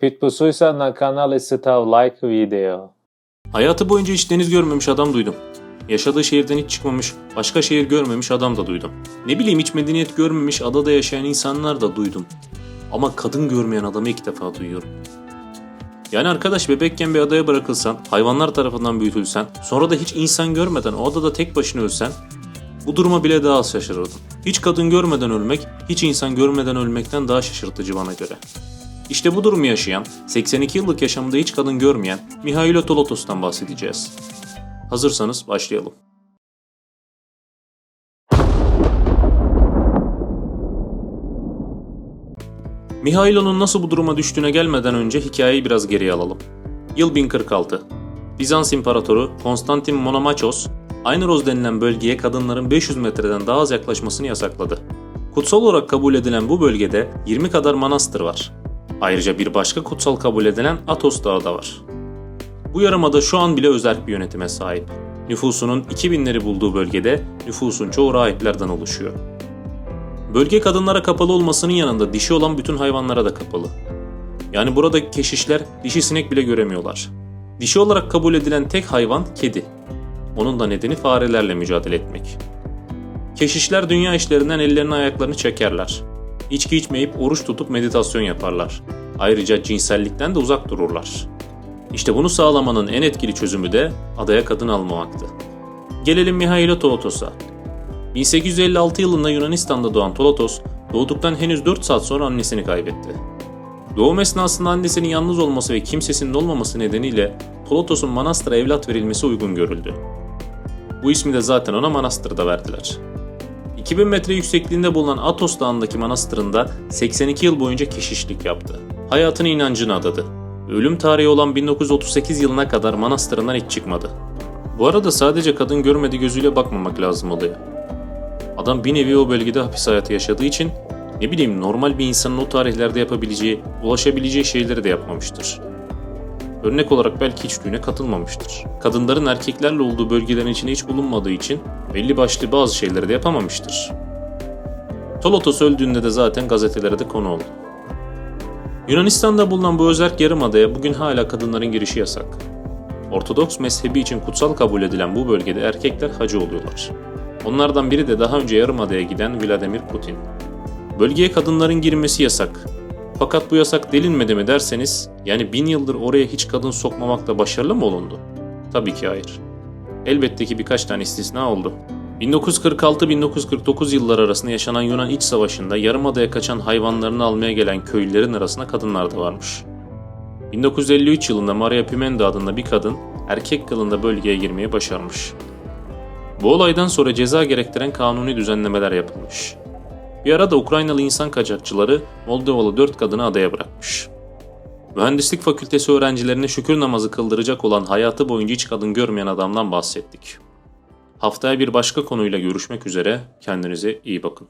Pitbusuysa na kanal istav like video. Hayatı boyunca hiç deniz görmemiş adam duydum. Yaşadığı şehirden hiç çıkmamış, başka şehir görmemiş adam da duydum. Ne bileyim hiç medeniyet görmemiş adada yaşayan insanlar da duydum. Ama kadın görmeyen adamı ilk defa duyuyorum. Yani arkadaş bebekken bir adaya bırakılsan, hayvanlar tarafından büyütülsen, sonra da hiç insan görmeden o adada tek başına ölsen, bu duruma bile daha az şaşırırdım. Hiç kadın görmeden ölmek, hiç insan görmeden ölmekten daha şaşırtıcı bana göre. İşte bu durumu yaşayan, 82 yıllık yaşamında hiç kadın görmeyen Mihailo Tolotos'tan bahsedeceğiz. Hazırsanız başlayalım. Mihailo'nun nasıl bu duruma düştüğüne gelmeden önce hikayeyi biraz geriye alalım. Yıl 1046. Bizans İmparatoru Konstantin Monomachos, Ayneroz denilen bölgeye kadınların 500 metreden daha az yaklaşmasını yasakladı. Kutsal olarak kabul edilen bu bölgede 20 kadar manastır var. Ayrıca bir başka kutsal kabul edilen Atos Dağı da var. Bu yarımada şu an bile özerk bir yönetime sahip. Nüfusunun 2000'leri bulduğu bölgede nüfusun çoğu rahiplerden oluşuyor. Bölge kadınlara kapalı olmasının yanında dişi olan bütün hayvanlara da kapalı. Yani buradaki keşişler dişi sinek bile göremiyorlar. Dişi olarak kabul edilen tek hayvan kedi. Onun da nedeni farelerle mücadele etmek. Keşişler dünya işlerinden ellerini ayaklarını çekerler. İçki içmeyip oruç tutup meditasyon yaparlar. Ayrıca cinsellikten de uzak dururlar. İşte bunu sağlamanın en etkili çözümü de adaya kadın almamaktı. Gelelim Mihailo Tolotos'a. 1856 yılında Yunanistan'da doğan Tolotos, doğduktan henüz 4 saat sonra annesini kaybetti. Doğum esnasında annesinin yalnız olması ve kimsesinin olmaması nedeniyle Tolotos'un manastıra evlat verilmesi uygun görüldü. Bu ismi de zaten ona manastırda verdiler. 2000 metre yüksekliğinde bulunan Atos Dağı'ndaki manastırında 82 yıl boyunca keşişlik yaptı. Hayatını inancına adadı. Ölüm tarihi olan 1938 yılına kadar manastırından hiç çıkmadı. Bu arada sadece kadın görmedi gözüyle bakmamak lazım oluyor. Adam bir nevi o bölgede hapis hayatı yaşadığı için ne bileyim normal bir insanın o tarihlerde yapabileceği, ulaşabileceği şeyleri de yapmamıştır. Örnek olarak belki hiç düğüne katılmamıştır. Kadınların erkeklerle olduğu bölgelerin içine hiç bulunmadığı için belli başlı bazı şeyleri de yapamamıştır. Tolotos öldüğünde de zaten gazetelere de konu oldu. Yunanistan'da bulunan bu özerk yarımadaya bugün hala kadınların girişi yasak. Ortodoks mezhebi için kutsal kabul edilen bu bölgede erkekler hacı oluyorlar. Onlardan biri de daha önce yarımadaya giden Vladimir Putin. Bölgeye kadınların girmesi yasak. Fakat bu yasak delinmedi mi derseniz, yani bin yıldır oraya hiç kadın sokmamakla başarılı mı olundu? Tabii ki hayır. Elbette ki birkaç tane istisna oldu. 1946-1949 yılları arasında yaşanan Yunan İç Savaşı'nda yarımadaya kaçan hayvanlarını almaya gelen köylülerin arasında kadınlar da varmış. 1953 yılında Maria Pimenta adında bir kadın erkek kılında bölgeye girmeyi başarmış. Bu olaydan sonra ceza gerektiren kanuni düzenlemeler yapılmış. Bir arada Ukraynalı insan kaçakçıları Moldovalı 4 kadını adaya bırakmış. Mühendislik fakültesi öğrencilerine şükür namazı kıldıracak olan hayatı boyunca hiç kadın görmeyen adamdan bahsettik. Haftaya bir başka konuyla görüşmek üzere. Kendinize iyi bakın.